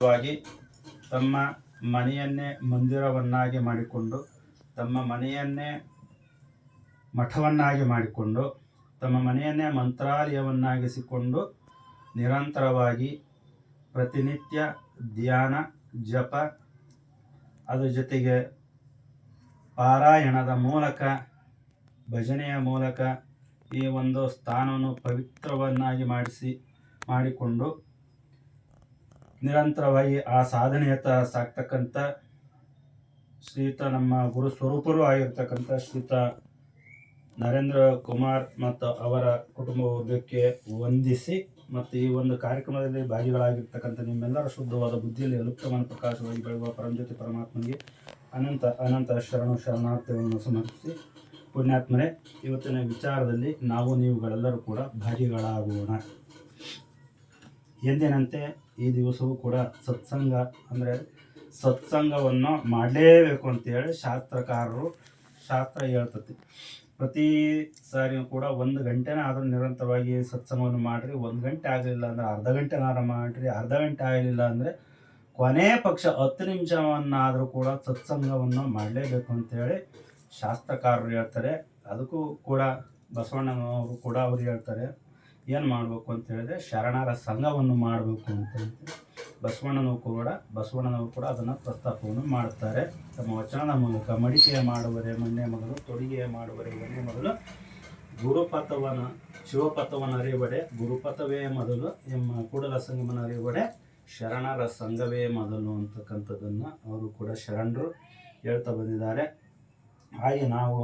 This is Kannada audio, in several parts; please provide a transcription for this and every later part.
ವಾಗಿ ತಮ್ಮ ಮನೆಯನ್ನೇ ಮಂದಿರವನ್ನಾಗಿ ಮಾಡಿಕೊಂಡು, ತಮ್ಮ ಮನೆಯನ್ನೇ ಮಠವನ್ನಾಗಿ ಮಾಡಿಕೊಂಡು, ತಮ್ಮ ಮನೆಯನ್ನೇ ಮಂತ್ರಾಲಯವನ್ನಾಗಿಸಿಕೊಂಡು ನಿರಂತರವಾಗಿ ಪ್ರತಿನಿತ್ಯ ಧ್ಯಾನ, ಜಪ, ಅದರ ಜೊತೆಗೆ ಪಾರಾಯಣದ ಮೂಲಕ, ಭಜನೆಯ ಮೂಲಕ ಈ ಒಂದು ಸ್ಥಾನವನ್ನು ಪವಿತ್ರವನ್ನಾಗಿ ಮಾಡಿಸಿ, ಮಾಡಿಕೊಂಡು ನಿರಂತರವಾಗಿ ಆ ಸಾಧನೆಯತ್ತ ಸಾಕ್ತಕ್ಕಂಥ ಶ್ರೀತ ನಮ್ಮ ಗುರು ಸ್ವರೂಪರು ಆಗಿರ್ತಕ್ಕಂಥ ಶ್ರೀತ ನರೇಂದ್ರ ಕುಮಾರ್ ಮತ್ತು ಅವರ ಕುಟುಂಬ ವರ್ಗಕ್ಕೆ ವಂದಿಸಿ ಮತ್ತು ಈ ಒಂದು ಕಾರ್ಯಕ್ರಮದಲ್ಲಿ ಭಾಗಿಗಳಾಗಿರ್ತಕ್ಕಂಥ ನಿಮ್ಮೆಲ್ಲರ ಶುದ್ಧವಾದ ಬುದ್ಧಿಯಲ್ಲಿ ಅಲುಪ್ತಮನ ಪ್ರಕಾಶವಾಗಿ ಬೆಳೆಯುವ ಪರಂಜ್ಯೋತಿ ಪರಮಾತ್ಮನಿಗೆ ಅನಂತ ಅನಂತ ಶರಣು ಶರಣಾರ್ಥಿಗಳನ್ನು ಸಮರ್ಪಿಸಿ. ಪುಣ್ಯಾತ್ಮರೇ, ಇವತ್ತಿನ ವಿಚಾರದಲ್ಲಿ ನಾವು ನೀವುಗಳೆಲ್ಲರೂ ಕೂಡ ಭಾಗಿಗಳಾಗೋಣ. ಎಂದಿನಂತೆ ಈ ದಿವಸವೂ ಕೂಡ ಸತ್ಸಂಗ ಅಂದರೆ ಸತ್ಸಂಗವನ್ನು ಮಾಡಲೇಬೇಕು ಅಂತೇಳಿ ಶಾಸ್ತ್ರಕಾರರು ಶಾಸ್ತ್ರ ಹೇಳ್ತತಿ. ಪ್ರತಿ ಸಾರಿಯೂ ಕೂಡ ಒಂದು ಗಂಟೆನ ಆದರೂ ನಿರಂತರವಾಗಿ ಸತ್ಸಂಗವನ್ನು ಮಾಡಿರಿ, ಒಂದು ಗಂಟೆ ಆಗಲಿಲ್ಲ ಅಂದರೆ ಅರ್ಧ ಗಂಟೆನಾರ ಮಾಡಿರಿ, ಅರ್ಧ ಗಂಟೆ ಆಗಲಿಲ್ಲ ಅಂದರೆ ಕೊನೆ ಪಕ್ಷ ಹತ್ತು ನಿಮಿಷವನ್ನಾದರೂ ಕೂಡ ಸತ್ಸಂಗವನ್ನು ಮಾಡಲೇಬೇಕು ಅಂತೇಳಿ ಶಾಸ್ತ್ರಕಾರರು ಹೇಳ್ತಾರೆ. ಅದಕ್ಕೂ ಕೂಡ ಬಸವಣ್ಣನವರು ಕೂಡ ಅವ್ರು ಹೇಳ್ತಾರೆ. ಏನು ಮಾಡಬೇಕು ಅಂತ ಹೇಳಿದ್ರೆ ಶರಣರ ಸಂಘವನ್ನು ಮಾಡಬೇಕು ಅಂತ ಹೇಳಿ ಬಸವಣ್ಣನವರು ಕೂಡ ಬಸವಣ್ಣನವರು ಕೂಡ ಅದನ್ನು ಪ್ರಸ್ತಾಪವನ್ನು ಮಾಡುತ್ತಾರೆ ತಮ್ಮ ವಚನದ ಮೂಲಕ ಮಡಿಕೆಯ ಮಾಡುವರೆ ಮೊನ್ನೆ ಮಗಳು ತೊಡುಗೆಯ ಮಾಡುವರೆ ಮೊನ್ನೆ ಮೊದಲು ಗುರುಪಥವನ, ಶಿವಪಥವನ ಅರಿವಡೆ ಗುರುಪಥವೇ ಮೊದಲು ಎಮ್ಮ ಕೂಡಲ ಸಂಗಮನ ಅರಿವಡೆ ಶರಣರ ಸಂಘವೇ ಮೊದಲು ಅಂತಕ್ಕಂಥದ್ದನ್ನು ಅವರು ಕೂಡ ಶರಣರು ಹೇಳ್ತಾ ಬಂದಿದ್ದಾರೆ. ಹಾಗೆ ನಾವು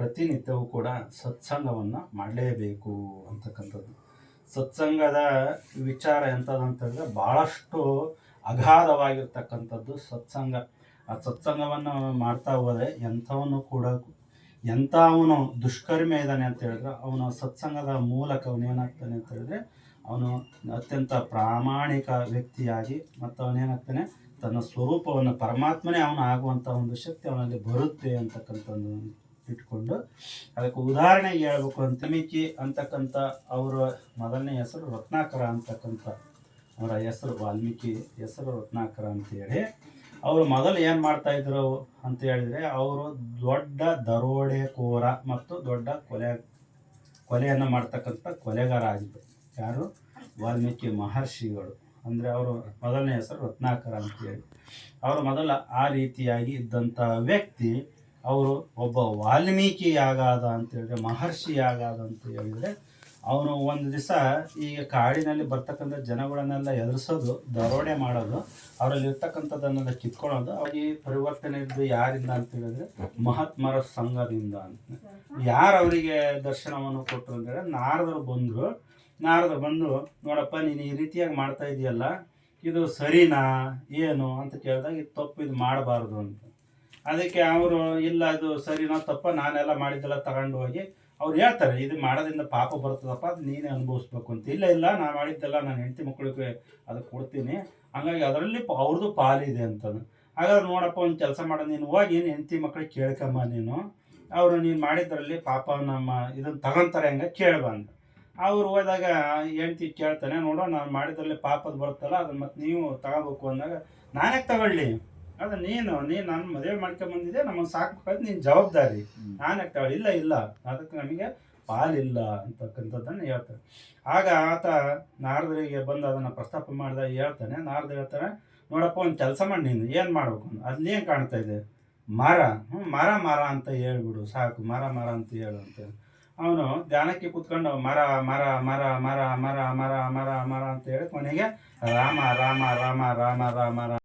ಪ್ರತಿನಿತ್ಯವೂ ಕೂಡ ಸತ್ಸಂಗವನ್ನು ಮಾಡಲೇಬೇಕು ಅಂತಕ್ಕಂಥದ್ದು. ಸತ್ಸಂಗದ ವಿಚಾರ ಎಂಥದಂತಂದರೆ ಭಾಳಷ್ಟು ಅಗಾಧವಾಗಿರ್ತಕ್ಕಂಥದ್ದು ಸತ್ಸಂಗ. ಆ ಸತ್ಸಂಗವನ್ನು ಮಾಡ್ತಾ ಹೋದರೆ ಎಂಥವನು ಕೂಡ ಎಂಥ ಅವನು ದುಷ್ಕರ್ಮಿ ಇದ್ದಾನೆ ಅಂತ ಹೇಳಿದ್ರೆ ಅವನು ಸತ್ಸಂಗದ ಮೂಲಕ ಅವನು ಏನಾಗ್ತಾನೆ ಅಂತ ಹೇಳಿದ್ರೆ ಅವನು ಅತ್ಯಂತ ಪ್ರಾಮಾಣಿಕ ವ್ಯಕ್ತಿಯಾಗಿ ಮತ್ತು ಅವನೇನಾಗ್ತಾನೆ ತನ್ನ ಸ್ವರೂಪವನ್ನು ಪರಮಾತ್ಮನೇ ಅವನು ಆಗುವಂಥ ಒಂದು ಶಕ್ತಿ ಅವನಲ್ಲಿ ಬರುತ್ತೆ ಅಂತಕ್ಕಂಥದ್ದು. ಇಟ್ಕೊಂಡು ಅದಕ್ಕೆ ಉದಾಹರಣೆಗೆ ಹೇಳ್ಬೇಕು ಅಂತ ಮಿಕ್ಕಿ ಅಂತಕ್ಕಂಥ ಅವರ ಮೊದಲನೇ ಹೆಸರು ರತ್ನಾಕರ ಅಂತಕ್ಕಂಥ ಅವರ ಹೆಸರು ವಾಲ್ಮೀಕಿ ಹೆಸರು ರತ್ನಾಕರ ಅಂತೇಳಿ. ಅವರು ಮೊದಲು ಏನು ಮಾಡ್ತಾ ಇದ್ರು ಅಂತ ಹೇಳಿದರೆ ಅವರು ದೊಡ್ಡ ದರೋಡೆಕೋರ ಮತ್ತು ದೊಡ್ಡ ಕೊಲೆ ಕೊಲೆಯನ್ನು ಮಾಡ್ತಕ್ಕಂಥ ಕೊಲೆಗಾರ ಆಗಿದ್ದರು ಯಾರು? ವಾಲ್ಮೀಕಿ ಮಹರ್ಷಿಗಳು. ಅಂದರೆ ಅವರು ಮೊದಲನೇ ಹೆಸರು ರತ್ನಾಕರ ಅಂತೇಳಿ. ಅವರು ಮೊದಲ ಆ ರೀತಿಯಾಗಿ ಇದ್ದಂಥ ವ್ಯಕ್ತಿ ಅವರು ಒಬ್ಬ ವಾಲ್ಮೀಕಿ ಯಾಗಾದ ಅಂತ ಹೇಳಿದ್ರೆ ಮಹರ್ಷಿ ಯಾಗಾದ ಅಂತ ಹೇಳಿದರೆ, ಅವನು ಒಂದು ದಿವಸ ಈಗ ಕಾಡಿನಲ್ಲಿ ಬರ್ತಕ್ಕಂಥ ಜನಗಳನ್ನೆಲ್ಲ ಎದುರಿಸೋದು, ದರೋಡೆ ಮಾಡೋದು ಅವರಲ್ಲಿ ಇರ್ತಕ್ಕಂಥದ್ದನ್ನೆಲ್ಲ ಕಿತ್ಕೊಳ್ಳೋದು ಅವಾಗಿ ಪರಿವರ್ತನೆ ಇದ್ದು ಯಾರಿಂದ ಅಂತ ಹೇಳಿದ್ರೆ ಮಹಾತ್ಮರ ಸಂಘದಿಂದ ಅಂತ. ಯಾರು ಅವರಿಗೆ ದರ್ಶನವನ್ನು ಕೊಟ್ಟರು ಅಂತ ಹೇಳಿದ್ರೆ, ನಾರದರು ಬಂದರು. ನಾರದರು ಬಂದು, ನೋಡಪ್ಪ, ನೀನು ಈ ರೀತಿಯಾಗಿ ಮಾಡ್ತಾ ಇದೆಯಲ್ಲ, ಇದು ಸರಿನಾ, ಏನು ಅಂತ ಕೇಳಿದಾಗ, ಇದು ತಪ್ಪು, ಇದು ಮಾಡಬಾರ್ದು ಅಂತ. ಅದಕ್ಕೆ ಅವರು, ಇಲ್ಲ, ಅದು ಸರಿನೋ ತಪ್ಪ, ನಾನೆಲ್ಲ ಮಾಡಿದ್ದೆಲ್ಲ ತಗೊಂಡು ಹೋಗಿ ಅವ್ರು ಹೇಳ್ತಾರೆ, ಇದು ಮಾಡೋದ್ರಿಂದ ಪಾಪ ಬರ್ತದಪ್ಪ ಅದು ನೀನೇ ಅನುಭವಿಸ್ಬೇಕು ಅಂತ. ಇಲ್ಲ ಇಲ್ಲ ನಾನು ಮಾಡಿದ್ದೆಲ್ಲ ನಾನು ಹೆಂಡತಿ ಮಕ್ಕಳಿಗೆ ಅದು ಕೊಡ್ತೀನಿ, ಹಂಗಾಗಿ ಅದರಲ್ಲಿ ಅವ್ರದ್ದು ಪಾಲಿದೆ ಅಂತಂದು. ಹಾಗಾದ್ರೆ ನೋಡಪ್ಪ, ಒಂದು ಕೆಲಸ ಮಾಡೋ, ನೀನು ಹೋಗಿ ನೀನು ಹೆಂಡತಿ ಮಕ್ಕಳಿಗೆ ಕೇಳ್ಕೊಂಬ ನೀನು. ಅವರು, ನೀನು ಮಾಡಿದ್ರಲ್ಲಿ ಪಾಪ, ನಮ್ಮ ಇದನ್ನು ತಗೊಂತಾರೆ ಹಂಗೆ ಕೇಳ್ಬಂದ ಅವ್ರು ಹೋದಾಗ ಹೆಂಡ್ತಿ ಕೇಳ್ತಾನೆ, ನೋಡೋ, ನಾನು ಮಾಡಿದ್ರಲ್ಲಿ ಪಾಪದ ಬರುತ್ತಲ್ಲ ಅದನ್ನು ಮತ್ತೆ ನೀವು ತಗೋಬೇಕು ಅಂದಾಗ ನಾನೇ ತಗೊಳ್ಳಿ? ಅದು ನೀನು ನೀನು ನಾನು ಮದುವೆ ಮಾಡ್ಕೊಂಬಂದಿದ್ದೆ ನಮಗೆ ಸಾಕ್ಬೇಕಾದ್ರೆ ನೀನು ಜವಾಬ್ದಾರಿ. ನಾನು ಆಗ್ತಾಳೆ ಇಲ್ಲ ಇಲ್ಲ. ಅದಕ್ಕೆ ನಮಗೆ ಪಾಲಿಲ್ಲ ಅಂತಕ್ಕಂಥದ್ದನ್ನು ಹೇಳ್ತಾರೆ. ಆಗ ಆತ ನಾರದರಿಗೆ ಬಂದು ಅದನ್ನು ಪ್ರಸ್ತಾಪ ಮಾಡಿದ ಹೇಳ್ತಾನೆ. ನಾರದ ಹೇಳ್ತಾನೆ ನೋಡಪ್ಪ ಒಂದು ಕೆಲಸ ಮಾಡಿ ನೀನು. ಏನು ಮಾಡ್ಬೇಕು? ಅಲ್ಲಿ ಏನು ಕಾಣ್ತಾ ಇದೆ? ಮರ. ಹ್ಞೂ ಮರ ಮರ ಅಂತ ಹೇಳ್ಬಿಡು. ಸಾಕು. ಮರ ಮರ ಅಂತ ಹೇಳು ಅಂತ ಅವನು ಧ್ಯಾನಕ್ಕೆ ಕೂತ್ಕೊಂಡು ಮರ ಮರ ಮರ ಮರ ಮರ ಮರ ಮರ ಮರ ಅಂತ ಹೇಳಿ ಕೊನೆಗೆ ರಾಮ ರಾಮ ರಾಮ ರಾಮ ರಾಮ ರಾಮ